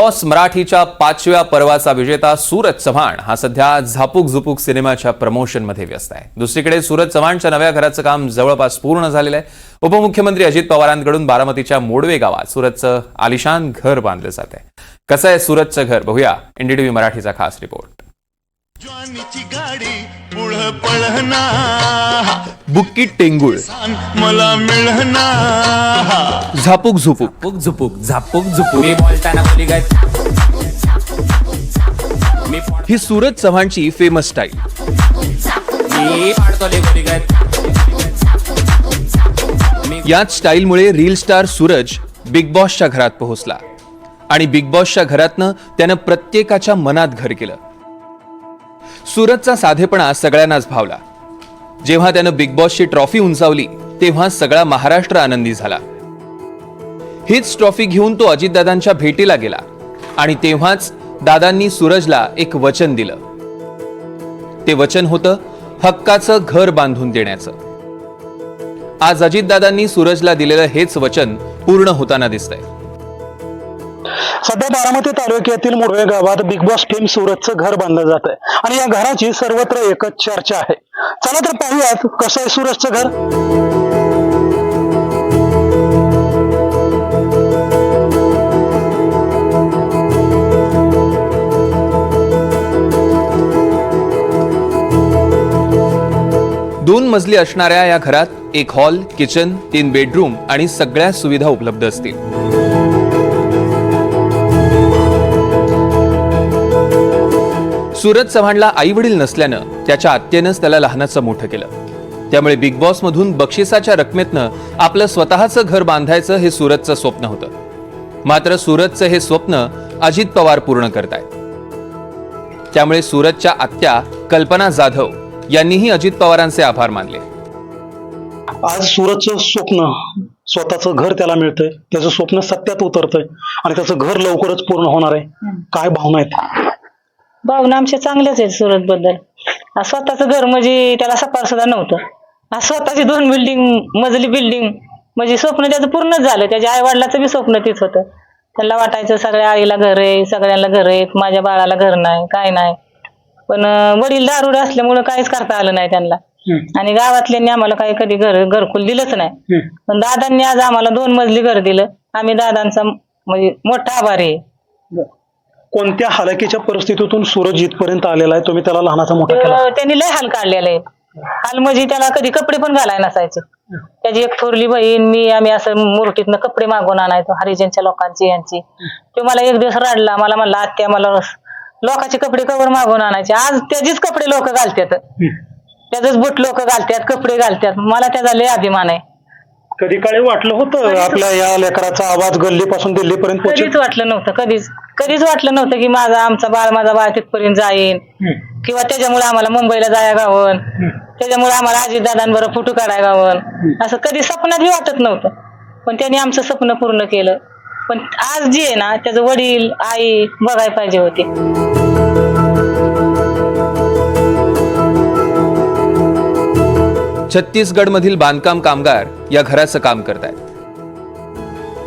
Toss मराठीच्या पाचव्या पर्वाचा विजेता सूरज चव्हाण हा सध्या झापूक झुपूक सिनेमाच्या प्रमोशनमध्ये व्यस्त आहे. दुसरीकडे सूरज चव्हाणच्या नव्या घराचं काम जवळपास पूर्ण झालेलं आहे. उपमुख्यमंत्री अजित पवारांकडून बारामतीच्या मोडवे गावात सूरजचं आलिशान घर बांधलं जात आहे. कसं आहे सूरजचं घर? बघूया एनडीटीव्ही मराठीचा खास रिपोर्ट. बुक्की टेंगुळ. मला मिळहना झापूक झुपूक. झुपूक झुपूक झापूक झुपूक. मी बोलताना बोली गाय. ही सूरज चव्हाणची फेमस स्टाईल मी पाडतो ले बोली गाय. याच स्टाईलमुळे रील स्टार सूरज बिग बॉसच्या घरात पोहोचला. आणि बिग बॉसच्या घरातनं त्यानं प्रत्येकाच्या मनात घर केलं. सूरजचा साधेपणा सगळ्यांनाच भावला. जेव्हा त्यानं बिग बॉसची ट्रॉफी उंचावली तेव्हा सगळा महाराष्ट्र आनंदी झाला. हीच ट्रॉफी घेऊन तो अजितदादांच्या भेटीला गेला आणि तेव्हाच दादांनी सूरजला एक वचन दिलं. ते वचन होतं हक्काचं घर बांधून देण्याचं. आज अजितदादांनी सूरजला दिलेलं हेच वचन पूर्ण होताना दिसतंय. सध्या बारामती तालुक्यातील मुडवे गावात बिग बॉस टीम सुरतचं घर बांधलं जात आहे आणि या घराची सर्वत्र एकच चर्चा आहे. चला तर पाहूयात कसं आहे सुरतचं घर. दोन मजली असणाऱ्या या घरात एक हॉल किचन तीन बेडरूम आणि सगळ्या सुविधा उपलब्ध असतील. सूरज चव्हाणला आई वडील नसल्यानं त्याच्या आत्यानंच त्याला लहानाचं मोठं केलं. त्यामुळे बिग बॉस मधून बक्षिसाच्या रकमेतनं आपलं स्वतःचं घर बांधायचं हे सूरजचं स्वप्न होतं. मात्र सूरजचं हे स्वप्न अजित पवार पूर्ण करतायत. त्यामुळे सूरजच्या आत्या कल्पना जाधव यांनीही अजित पवारांचे आभार मानले. आज सुरतचं स्वप्न स्वतःचं घर त्याला मिळतंय. त्याचं स्वप्न सत्यात उतरतंय आणि त्याचं घर लवकरच पूर्ण होणार आहे. काय भावना आहेत? भावना आमच्या चांगल्याच आहेत सुरत बद्दल. स्वतःच घर म्हणजे त्याला सपार सुद्धा नव्हतं. आज स्वतःची दोन बिल्डिंग मजली बिल्डिंग म्हणजे स्वप्न त्याचं पूर्णच झालं. त्याच्या आई वडिलाचं बी स्वप्न तीच होतं. त्याला वाटायचं सगळ्या आईला घर आहे सगळ्यांना घर आहेत माझ्या बाळाला घर नाही काय नाही. पण वडील दारुडे असल्यामुळे काहीच करता आलं नाही त्यांना. आणि गावातल्यांनी आम्हाला काही कधी घर घरकुल दिलंच नाही. पण दादांनी आज आम्हाला दोन मजली घर दिलं. आम्ही दादांचा म्हणजे मोठा आभारी आहे. कोणत्या हालाकीच्या परिस्थितीतून सूरज इथपर्यंत आलेला आहे तुम्ही त्याला लहानाचा मोठा केला? अं, त्यांनी लय हाल काढलेले आहेत हाल म्हणजे त्याला कधी कपडे पण घालाय नसायचे. त्याची एक थोरली बहीण मी आम्ही असं मुरटीतनं कपडे मागून आणायचो हरिजनच्या लोकांची यांची. तो मला एक दिवस रडला मला म्हणला आत्या मला लोकांचे कपडे कवर मागून आणायचे. आज त्याचीच कपडे लोक घालतात त्याचंच बुट लोक घालतात कपडे घालतात मला त्याचा लय अभिमान आहे. कधी काळी वाटलं होतं आपल्या या लेकराचा आवाज गल्लीपासून दिल्लीपर्यंत पोहोचेल? कधीच वाटलं नव्हतं. कधीच कधीच वाटलं नव्हतं की माझा आमचा बाळ माझा बाळ तिथपर्यंत जाईन. किंवा त्याच्यामुळे आम्हाला मुंबईला जाया गावन. त्याच्यामुळे आम्हाला अजित दादांबरोबर फोटो काढाय गावन. असं कधी स्वप्नात बी वाटत नव्हतं. पण त्यांनी आमचं स्वप्न पूर्ण केलं. पण आज जे आहे ना त्याचं वडील आई बघायला पाहिजे होते. छत्तीसगडमधील बांधकाम कामगार या घराचं काम करतायत?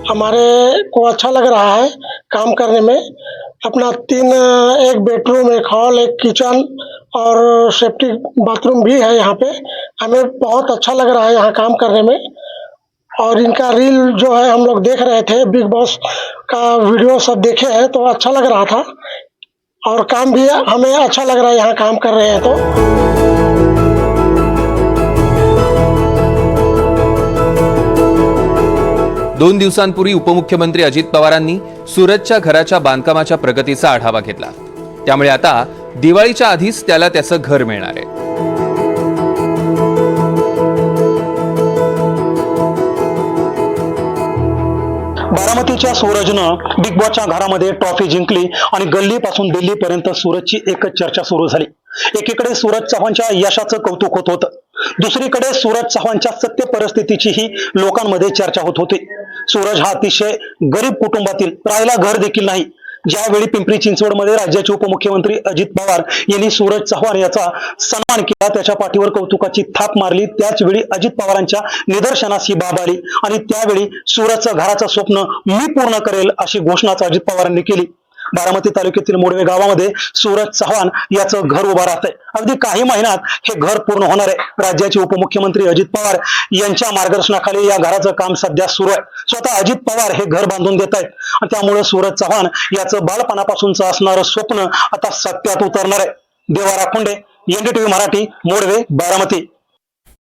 हमारे को अच्छा लग रहा है काम करने में। अपना तीन, एक बेडरूम एक हॉल एक किचन और सेफ्टी बाथरूम भी है यहाँ पे। हमें बहुत अच्छा लग रहा है यहाँ काम करने में। और इनका रील जो है, हम लोग देख रहे थे बिग बॉस का वीडियो सब देखे हैं तो अच्छा लग रहा था। और काम भी हमें अच्छा लग रहा है यहाँ काम कर रहे हैं तो। दोन दिवसांपूर्वी उपमुख्यमंत्री अजित पवारांनी सूरजच्या घराच्या बांधकामाच्या प्रगतीचा आढावा घेतला. त्यामुळे आता दिवाळीच्या आधीच त्याला त्याचं घर मिळणार आहे. बारामतीच्या सूरजनं बिग बॉसच्या घरामध्ये ट्रॉफी जिंकली आणि गल्लीपासून दिल्लीपर्यंत सूरजची एकच चर्चा सुरू झाली. एकीकडे सूरज चव्हाणच्या यशाचं कौतुक होत होतं. दुसरीकडे सूरज चव्हाणच्या सत्य परिस्थितीचीही लोकांमध्ये चर्चा होत होती. सूरज हा अतिशय गरीब कुटुंबातील राहायला घर देखील नाही. ज्यावेळी पिंपरी चिंचवडमध्ये राज्याचे उपमुख्यमंत्री अजित पवार यांनी सूरज चव्हाण याचा सन्मान केला त्याच्या पाठीवर कौतुकाची थाप मारली त्याच वेळी अजित पवारांच्या निदर्शनास ही बाब आली आणि त्यावेळी सूरजचं घराचं स्वप्न मी पूर्ण करेल अशी घोषणाच अजित पवारांनी केली. बारामती तालुक्यातील मोडवे गावामध्ये सूरज चव्हाण याचं घर उभं राहतंय. अगदी काही महिन्यात हे घर पूर्ण होणार आहे. राज्याचे उपमुख्यमंत्री अजित पवार यांच्या मार्गदर्शनाखाली या घराचं काम सध्या सुरू आहे. स्वतः अजित पवार हे घर बांधून देत आहेत. आणि त्यामुळे सूरज चव्हाण याचं बालपणापासूनचं असणारं स्वप्न आता सत्यात उतरणार आहे. देवा राखोंडे एनडीटीव्ही मराठी मोडवे बारामती.